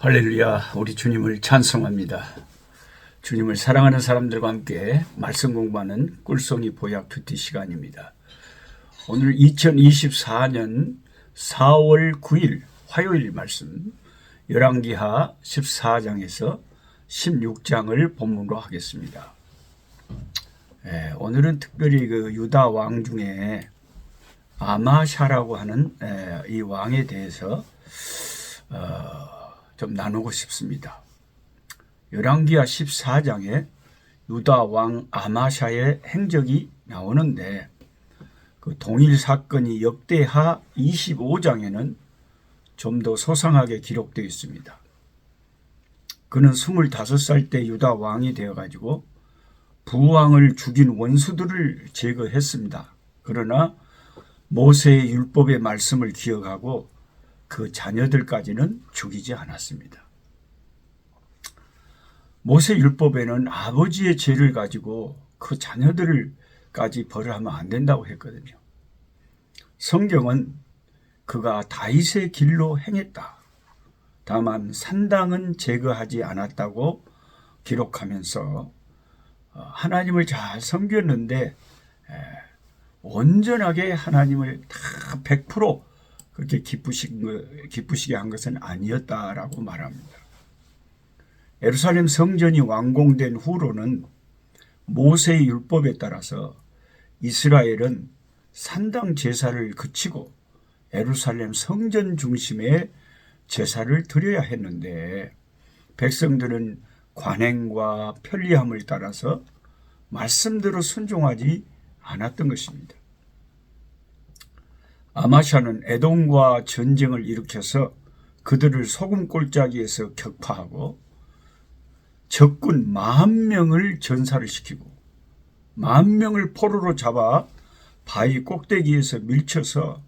할렐루야, 우리 주님을 찬송합니다. 주님을 사랑하는 사람들과 함께 말씀 공부하는 꿀송이 보약 큐티 시간입니다. 오늘 2024년 4월 9일 화요일 말씀 열왕기하 14장에서 16장을 본문으로 하겠습니다. 예, 오늘은 특별히 그 유다 왕 중에 아마샤라고 하는 예, 이 왕에 대해서 어, 좀 나누고 싶습니다. 열왕기하 14장에 유다 왕 아마샤의 행적이 나오는데 그 동일 사건이 역대하 25장에는 좀 더 소상하게 기록되어 있습니다. 그는 25살 때 유다 왕이 되어 가지고 부왕을 죽인 원수들을 제거했습니다. 그러나 모세의 율법의 말씀을 기억하고 그 자녀들까지는 죽이지 않았습니다. 모세 율법에는 아버지의 죄를 가지고 그 자녀들까지 벌하면 안 된다고 했거든요. 성경은 그가 다윗의 길로 행했다. 다만 산당은 제거하지 않았다고 기록하면서 어, 하나님을 잘 섬겼는데 온전하게 하나님을 다100% 그렇게 기쁘신 거, 기쁘시게 한 것은 아니었다라고 말합니다. 예루살렘 성전이 완공된 후로는 모세의 율법에 따라서 이스라엘은 산당 제사를 그치고 예루살렘 성전 중심의 제사를 드려야 했는데 백성들은 관행과 편리함을 따라서 말씀대로 순종하지 않았던 것입니다. 아마샤는 에돔과 전쟁을 일으켜서 그들을 소금 골짜기에서 격파하고 적군 만 명을 전사를 시키고 만 명을 포로로 잡아 바위 꼭대기에서 밀쳐서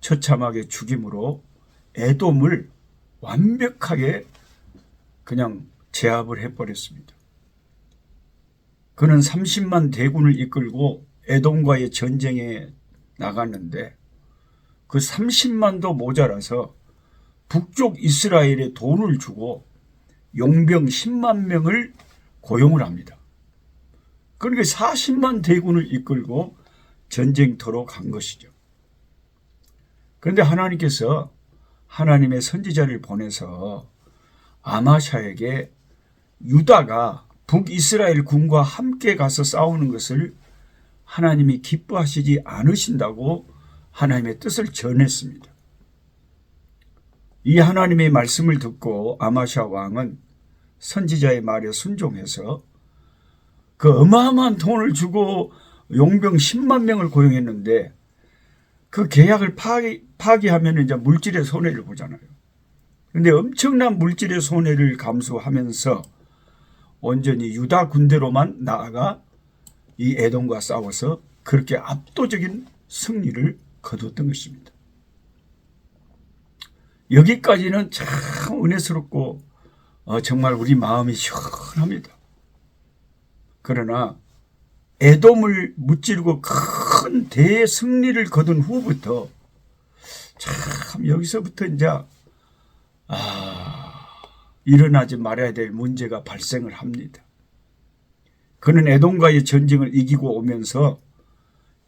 처참하게 죽임으로 에돔을 완벽하게 그냥 제압을 해버렸습니다. 그는 30만 대군을 이끌고 에돔과의 전쟁에 나갔는데 그 30만도 모자라서 북쪽 이스라엘에 돈을 주고 용병 10만 명을 고용을 합니다. 그러니까 40만 대군을 이끌고 전쟁터로 간 것이죠. 그런데 하나님께서 하나님의 선지자를 보내서 아마샤에게 유다가 북이스라엘 군과 함께 가서 싸우는 것을 하나님이 기뻐하시지 않으신다고 하나님의 뜻을 전했습니다. 이 하나님의 말씀을 듣고 아마샤 왕은 선지자의 말에 순종해서 그 어마어마한 돈을 주고 용병 10만 명을 고용했는데 그 계약을 파기, 파기하면 이제 물질의 손해를 보잖아요. 근데 엄청난 물질의 손해를 감수하면서 온전히 유다 군대로만 나아가 이 에돔과 싸워서 그렇게 압도적인 승리를 거두었던 것입니다. 여기까지는 참 은혜스럽고 어, 정말 우리 마음이 시원합니다. 그러나 애돔을 무찌르고 큰 대승리를 거둔 후부터 참 여기서부터 이제 아 일어나지 말아야 될 문제가 발생을 합니다. 그는 에돔과의 전쟁을 이기고 오면서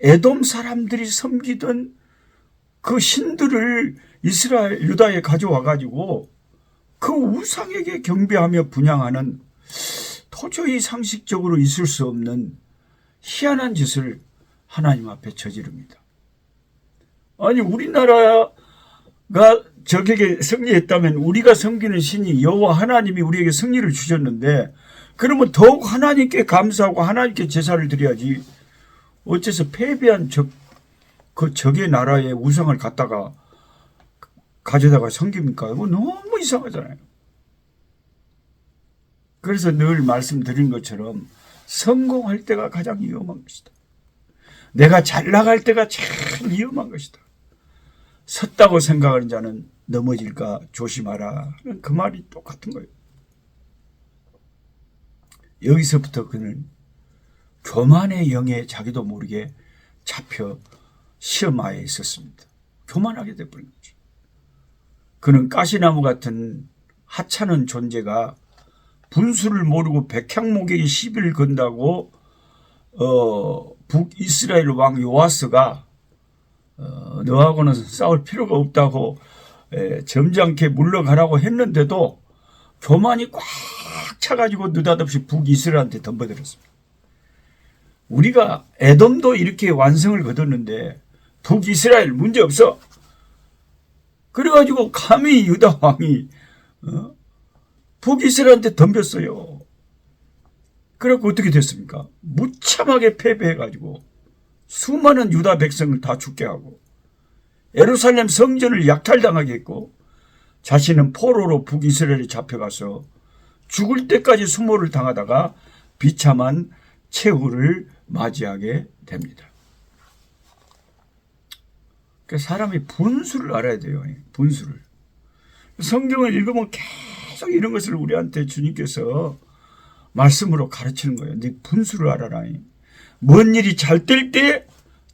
에돔 사람들이 섬기던 그 신들을 이스라엘 유다에 가져와 가지고 그 우상에게 경배하며 분양하는 도저히 상식적으로 있을 수 없는 희한한 짓을 하나님 앞에 저지릅니다. 아니 우리나라가 적에게 승리했다면 우리가 섬기는 신이 여호와 하나님이 우리에게 승리를 주셨는데 그러면 더욱 하나님께 감사하고 하나님께 제사를 드려야지 어째서 패배한 적, 그 적의 나라의 우상을 갖다가 가져다가 섬깁니까? 이거 너무 이상하잖아요. 그래서 늘 말씀드린 것처럼 성공할 때가 가장 위험한 것이다. 내가 잘 나갈 때가 제일 위험한 것이다. 섰다고 생각하는 자는 넘어질까 조심하라. 그 말이 똑같은 거예요. 여기서부터 그는 교만의 영에 자기도 모르게 잡혀 시험하에 있었습니다. 교만하게 돼버린 거죠. 그는 가시나무 같은 하찮은 존재가 분수를 모르고 백향목에게 시비를 건다고 어, 북이스라엘 왕 요아스가 어, 너하고는 싸울 필요가 없다고 에, 점잖게 물러가라고 했는데도 교만이 꽉 차가지고 느닷없이 북이스라엘한테 덤벼들었습니다. 우리가 에돔도 이렇게 완성을 거뒀는데 북이스라엘 문제 없어. 그래가지고 감히 유다 왕이 어? 북이스라엘한테 덤볐어요. 그래갖고 어떻게 됐습니까? 무참하게 패배해가지고 수많은 유다 백성을 다 죽게 하고 예루살렘 성전을 약탈당하게 했고 자신은 포로로 북이스라엘에 잡혀가서 죽을 때까지 수모를 당하다가 비참한 최후를 맞이하게 됩니다. 그러니까 사람이 분수를 알아야 돼요. 분수를. 성경을 읽으면 계속 이런 것을 우리한테 주님께서 말씀으로 가르치는 거예요. 네 분수를 알아라. 뭔 일이 잘 될 때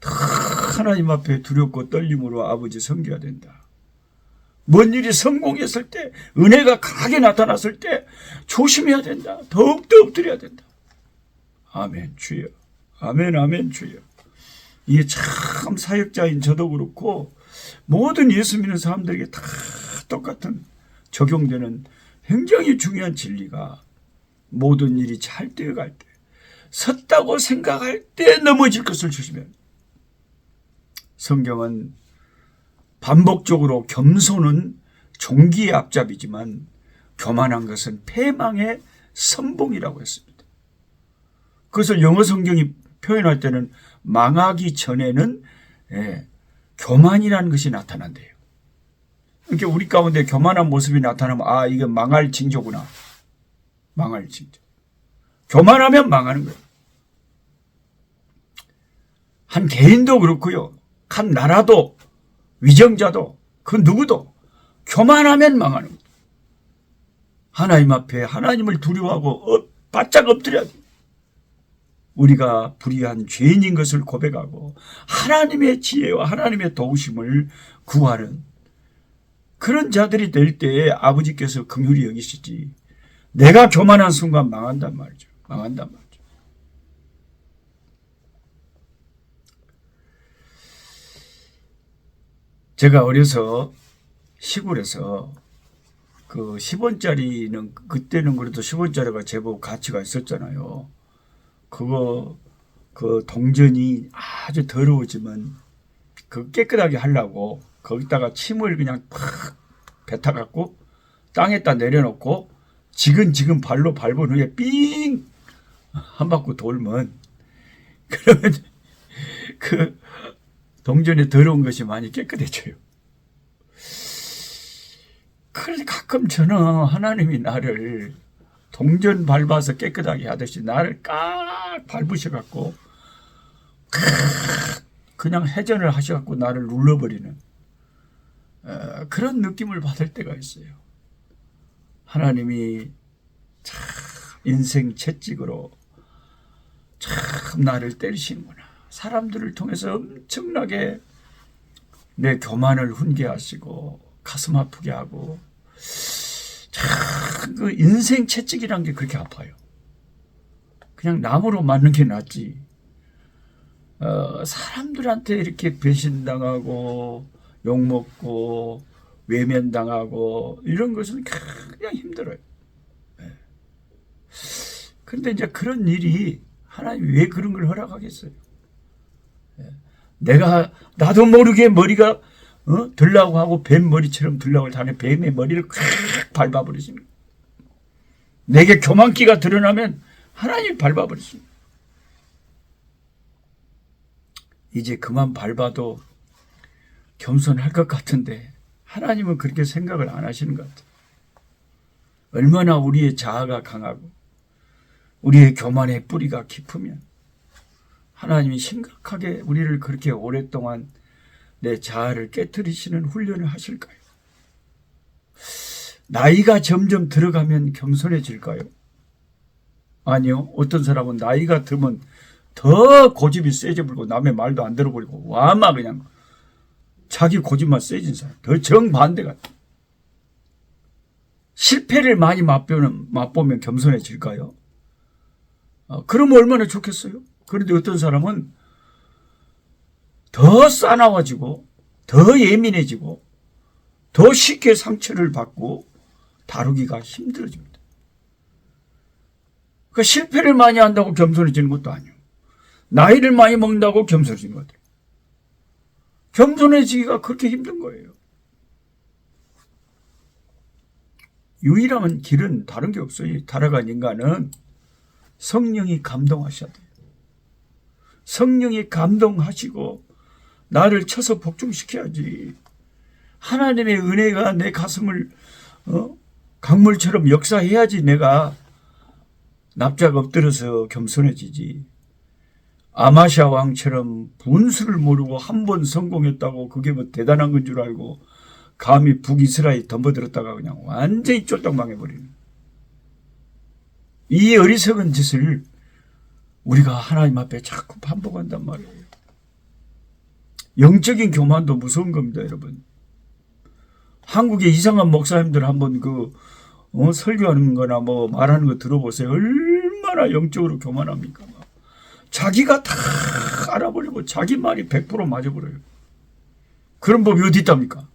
하나님 앞에 두렵고 떨림으로 아버지 섬겨야 된다. 뭔 일이 성공했을 때 은혜가 강하게 나타났을 때 조심해야 된다. 더욱 더 엎드려야 된다. 아멘 주여. 아멘 아멘 주여. 이게 참 사역자인 저도 그렇고 모든 예수 믿는 사람들에게 다 똑같은 적용되는 굉장히 중요한 진리가 모든 일이 잘 되어갈 때 섰다고 생각할 때 넘어질 것을 합니다. 성경은 반복적으로 겸손은 종기의 앞잡이지만 교만한 것은 패망의 선봉이라고 했습니다. 그것을 영어 성경이 표현할 때는 망하기 전에는 예, 교만이라는 것이 나타난대요. 이렇게 우리 가운데 교만한 모습이 나타나면 아 이게 망할 징조구나. 망할 징조. 교만하면 망하는 거예요. 한 개인도 그렇고요. 한 나라도 위정자도 그 누구도 교만하면 망하는 거예요. 하나님 앞에 하나님을 두려워하고 어, 바짝 엎드려야 돼요. 우리가 불의한 죄인인 것을 고백하고 하나님의 지혜와 하나님의 도우심을 구하는 그런 자들이 될 때에 아버지께서 긍휼히 여기시지 내가 교만한 순간 망한단 말이죠. 망한단 말이죠. 제가 어려서 시골에서 그 10원짜리는 그때는 그래도 10원짜리가 제법 가치가 있었잖아요. 그거 그 동전이 아주 더러우지만 그 깨끗하게 하려고 거기다가 침을 그냥 팍 뱉어 갖고 땅에다 내려놓고 지근지근 발로 밟은 후에 삥 한 바퀴 돌면 그러면 그 동전에 더러운 것이 많이 깨끗해져요. 그래서 가끔 저는 하나님이 나를 동전 밟아서 깨끗하게 하듯이 나를 깍 밟으셔갖고 그냥 회전을 하셔갖고 나를 눌러버리는 어, 그런 느낌을 받을 때가 있어요. 하나님이 참 인생 채찍으로 참 나를 때리시는구나. 사람들을 통해서 엄청나게 내 교만을 훈계하시고 가슴 아프게 하고 참그 인생 채찍이란 게 그렇게 아파요. 그냥 나무로 맞는 게 낫지. 어, 사람들한테 이렇게 배신당하고 욕먹고 외면당하고 이런 것은 그냥 힘들어요. 네. 그런데 이제 그런 일이 하나님이 왜 그런 걸 허락하겠어요? 네. 내가 나도 모르게 머리가 어? 들라고 하고 뱀 머리처럼 들라고 하는 뱀의 머리를 콱 밟아버리십니다. 내게 교만기가 드러나면 하나님 밟아버리십니다. 이제 그만 밟아도 겸손할 것 같은데 하나님은 그렇게 생각을 안 하시는 것 같아요. 얼마나 우리의 자아가 강하고 우리의 교만의 뿌리가 깊으면 하나님이 심각하게 우리를 그렇게 오랫동안 내 자아를 깨뜨리시는 훈련을 하실까요? 나이가 점점 들어가면 겸손해질까요? 아니요. 어떤 사람은 나이가 들면 더 고집이 세져버리고 남의 말도 안 들어버리고 와마 그냥 자기 고집만 세진 사람. 더 정반대 같아. 실패를 많이 맛보면, 맛보면 겸손해질까요? 어, 그러면 얼마나 좋겠어요? 그런데 어떤 사람은 더 싸나워지고, 더 예민해지고, 더 쉽게 상처를 받고, 다루기가 힘들어집니다. 그 실패를 많이 한다고 겸손해지는 것도 아니에요. 나이를 많이 먹는다고 겸손해지는 것도 아니에요. 겸손해지기가 그렇게 힘든 거예요. 유일한 길은 다른 게 없어요. 타락한 인간은 성령이 감동하셔야 돼요. 성령이 감동하시고 나를 쳐서 복종시켜야지. 하나님의 은혜가 내 가슴을 어? 강물처럼 역사해야지 내가 납작 엎드려서 겸손해지지. 아마샤 왕처럼 분수를 모르고 한 번 성공했다고 그게 뭐 대단한 건 줄 알고 감히 북이스라엘 덤벼들었다가 그냥 완전히 쫄딱 망해버리는. 이 어리석은 짓을 우리가 하나님 앞에 자꾸 반복한단 말이에요. 영적인 교만도 무서운 겁니다, 여러분. 한국의 이상한 목사님들 한번 그 어, 설교하는 거나 뭐 말하는 거 들어보세요. 얼마나 영적으로 교만합니까? 막. 자기가 다 알아버리고 자기 말이 100% 맞아버려요. 그런 법이 어디 있답니까?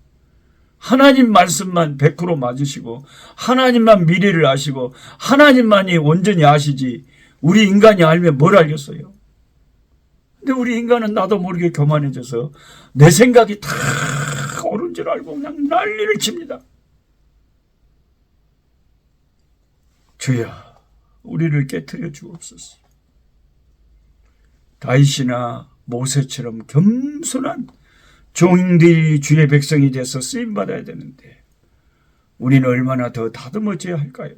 하나님 말씀만 100% 맞으시고 하나님만 미래를 아시고 하나님만이 온전히 아시지 우리 인간이 알면 뭘 알겠어요? 근데 우리 인간은 나도 모르게 교만해져서 내 생각이 다 옳은 줄 알고 그냥 난리를 칩니다. 주여 우리를 깨뜨려 주옵소서. 다윗이나 모세처럼 겸손한 종들이 주의 백성이 돼서 쓰임 받아야 되는데 우리는 얼마나 더 다듬어져야 할까요?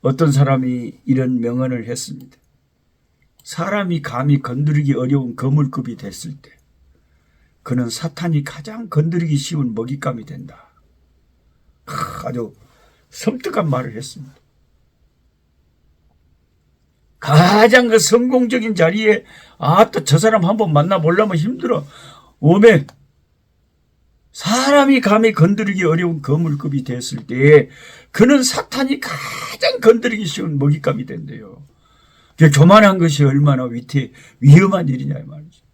어떤 사람이 이런 명언을 했습니다. 사람이 감히 건드리기 어려운 거물급이 됐을 때 그는 사탄이 가장 건드리기 쉬운 먹잇감이 된다. 아주 섬뜩한 말을 했습니다. 가장 그 성공적인 자리에 아 또 저 사람 한번 만나보려면 힘들어. 오메 사람이 감히 건드리기 어려운 거물급이 됐을 때 그는 사탄이 가장 건드리기 쉬운 먹잇감이 된대요. 그 교만한 것이 얼마나 위태 위험한 일이냐 이 말이죠.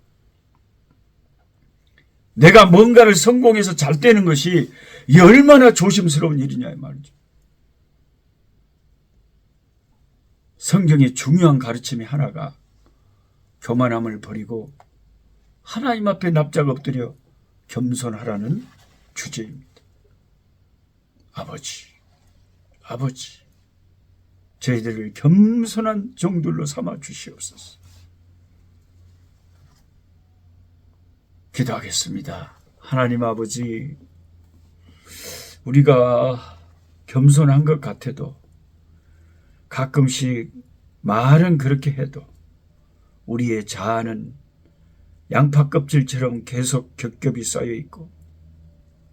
내가 뭔가를 성공해서 잘 되는 것이 얼마나 조심스러운 일이냐 이 말이죠. 성경의 중요한 가르침이 하나가 교만함을 버리고 하나님 앞에 납작 엎드려 겸손하라는 주제입니다. 아버지, 아버지, 저희들을 겸손한 종들로 삼아 주시옵소서. 기도하겠습니다. 하나님 아버지, 우리가 겸손한 것 같아도 가끔씩 말은 그렇게 해도 우리의 자아는 양파 껍질처럼 계속 겹겹이 쌓여 있고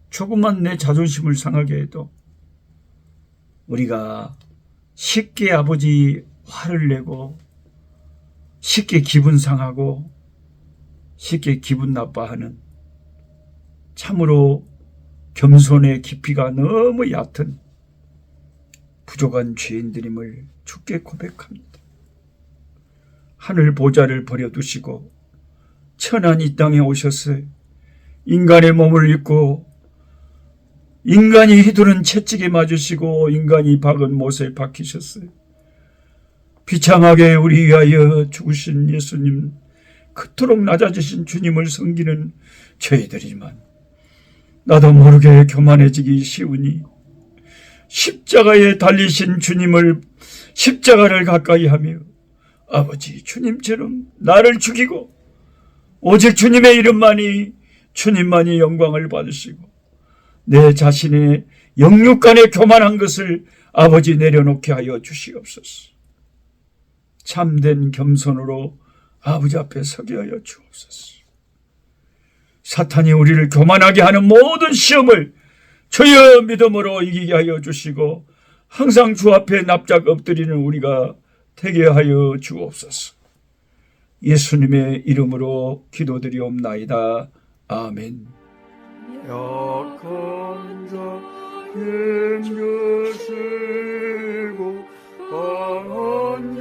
조금만 내 자존심을 상하게 해도 우리가 쉽게 아버지 화를 내고 쉽게 기분 상하고 쉽게 기분 나빠하는 참으로 겸손의 깊이가 너무 얕은 부족한 죄인들임을 주께 고백합니다. 하늘 보좌를 버려두시고 천한 이 땅에 오셨어요. 인간의 몸을 입고 인간이 휘두른 채찍에 맞으시고 인간이 박은 못에 박히셨어요. 비참하게 우리 위하여 죽으신 예수님, 그토록 낮아지신 주님을 섬기는 저희들이지만 나도 모르게 교만해지기 쉬우니 십자가에 달리신 주님을 십자가를 가까이 하며 아버지 주님처럼 나를 죽이고 오직 주님의 이름만이 주님만이 영광을 받으시고 내 자신의 영육간에 교만한 것을 아버지 내려놓게 하여 주시옵소서. 참된 겸손으로 아버지 앞에 서게 하여 주옵소서. 사탄이 우리를 교만하게 하는 모든 시험을 주여 믿음으로 이기게 하여 주시고 항상 주 앞에 납작 엎드리는 우리가 되게 하여 주옵소서. 예수님의 이름으로 기도드리옵나이다. 아멘. 약한 자 힘주시고 강한